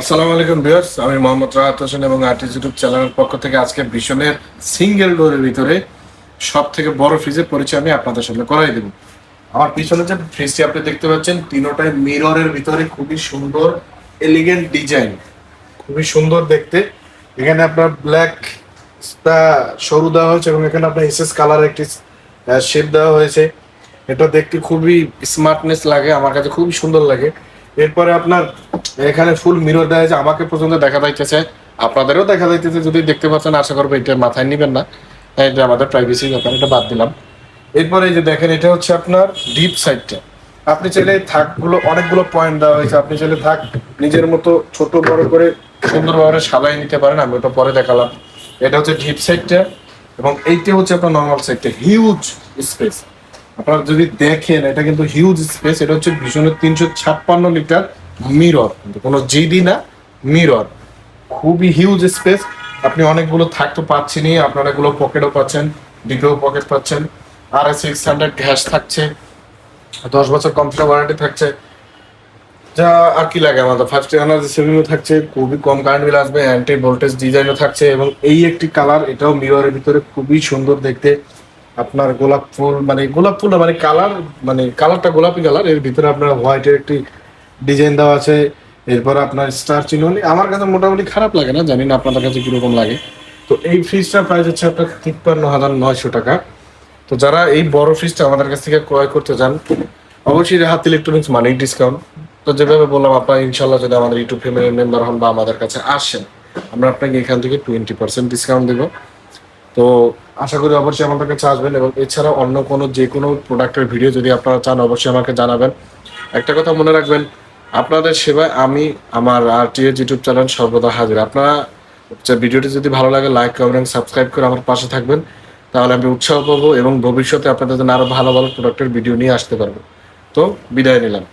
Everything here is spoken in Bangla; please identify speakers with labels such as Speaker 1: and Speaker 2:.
Speaker 1: আসসালামু আলাইকুম ভিউয়ার্স, আমি মোহাম্মদ রাহাত হোসেন এবং আর্টিস্ট ইউটিউব চ্যানেলের পক্ষ থেকে আজকে ভীষণের সিঙ্গেল ডোরের ভিতরে সব থেকে বড় ফ্রিজের পরিচয় আমি আপনাদের সামনে করাই দেব। আমার পিছনে যে ফ্রিজটি আপনি দেখতে পাচ্ছেন, তিনোটাই মিররের ভিতরে খুবই সুন্দর এলিগেন্ট ডিজাইন খুবই সুন্দর দেখতে। এখানে আপনার ব্ল্যাক সরু দেওয়া হয়েছে এবং এখানে আপনার এসএস কালার একটি শেপ দেওয়া হয়েছে। এটা দেখতে খুবই স্মার্টনেস লাগে, আমার কাছে খুবই সুন্দর লাগে। এরপরে আপনার এখানে ফুল মিরর দেওয়া হয়েছে, আমাকে পর্যন্ত দেখা যাইতেছে। আপনাদেরও দেখা যাইতেছে, যদি দেখতে পাচ্ছেন, আশা করব এটা মাথায় নিবেন না। এটা আমাদের প্রাইভেসি ব্যাপার এটা বাদ দিলাম। এরপরে যে দেখেন, এটা হচ্ছে আপনার ডিপ সাইডটা আপনি চাইলে থাকগুলো, অনেকগুলো পয়েন্ট দেওয়া হয়েছে। আপনি চাইলে থাক, নিজের মতো ছোট বড় করে সুন্দরভাবে সাজাই নিতে পারেন, আমি ওটা পরে দেখালাম। এটা হচ্ছে ডিপ সাইডটা এবং এইটা হচ্ছে আপনার নর্মাল সাইডটা হিউজ স্পেস আপনারা যদি দেখেন, এটা কিন্তু হিউজ স্পেস এটা হচ্ছে ভীষণের তিনশো ছাপ্পান্ন লিটার মিরর কোনো জিডি না, মিরর। খুবই হিউজ স্পেস আপনি অনেকগুলো থাকতে পাচ্ছেনই আপনারা এগুলো পকেটও পাচ্ছেন ডিপেও পকেট পাচ্ছেন। R S six hundred gas থাকছে, দশ বছর কম্পিউটার ওয়ারেন্টি থাকছে। যা আর কি লাগে আমাদের ফার্স্ট এনার্জি সেভিংও থাকছে, খুবই কম কারেন্ট বিল আসবে অ্যান্টি ভোল্টেজ ডিজাইনও থাকছে এবং এই একটি কালার এটাও মিররের ভিতরে খুবই সুন্দর দেখতে। আপনার গোলাপ ফুল মানে গোলাপ ফুল মানে কালার মানে কালারটা গোলাপি কালারের ভিতরে আপনার হোয়াইটের একটি ডিজাইন দেওয়া আছে, এরপর আপনার স্টার চিহ্ন আমার কাছে মোটামুটি খারাপ লাগে না, জানি না আপনাদের কাছে কীরকম লাগে। তো এই ফ্রিজটার প্রাইস হচ্ছে আপনার তিপ্পান্ন হাজার নয়শো টাকা। তো যারা এই বড় ফ্রিজটা আমাদের কাছ থেকে ক্রয় করতে চান, অবশ্যই হাত ইলেকট্রনিক্স মানি ডিসকাউন্ট তো যেভাবে বললাম, আপনারা ইনশাল্লাহ যদি আমাদের ইউটিউব ফ্যামিলির মেম্বার হন বা আমাদের কাছে আসেন, আমরা আপনাকে এখান থেকে টোয়েন্টি পার্সেন্ট ডিসকাউন্ট দেবো। তো আশা করি অবশ্যই আমাদের কাছে আসবেন এবং এছাড়া অন্য কোনো যে কোনো প্রোডাক্টের ভিডিও যদি আপনারা চান, অবশ্যই আমাকে জানাবেন। একটা কথা মনে রাখবেন আপনাদের সেবায় আমি আমার আর টিএস ইউটিউব চ্যানেল সর্বদা হাজির। আপনারা ভিডিওটি যদি ভালো লাগে লাইক কমেন্ট সাবস্ক্রাইব করে আমার পাশে থাকবেন, তাহলে আমি উৎসাহ পাবো এবং ভবিষ্যতে আপনাদের জন্য আরও ভালো ভালো প্রোডাক্টের ভিডিও নিয়ে আসতে পারব। তো বিদায় নিলাম।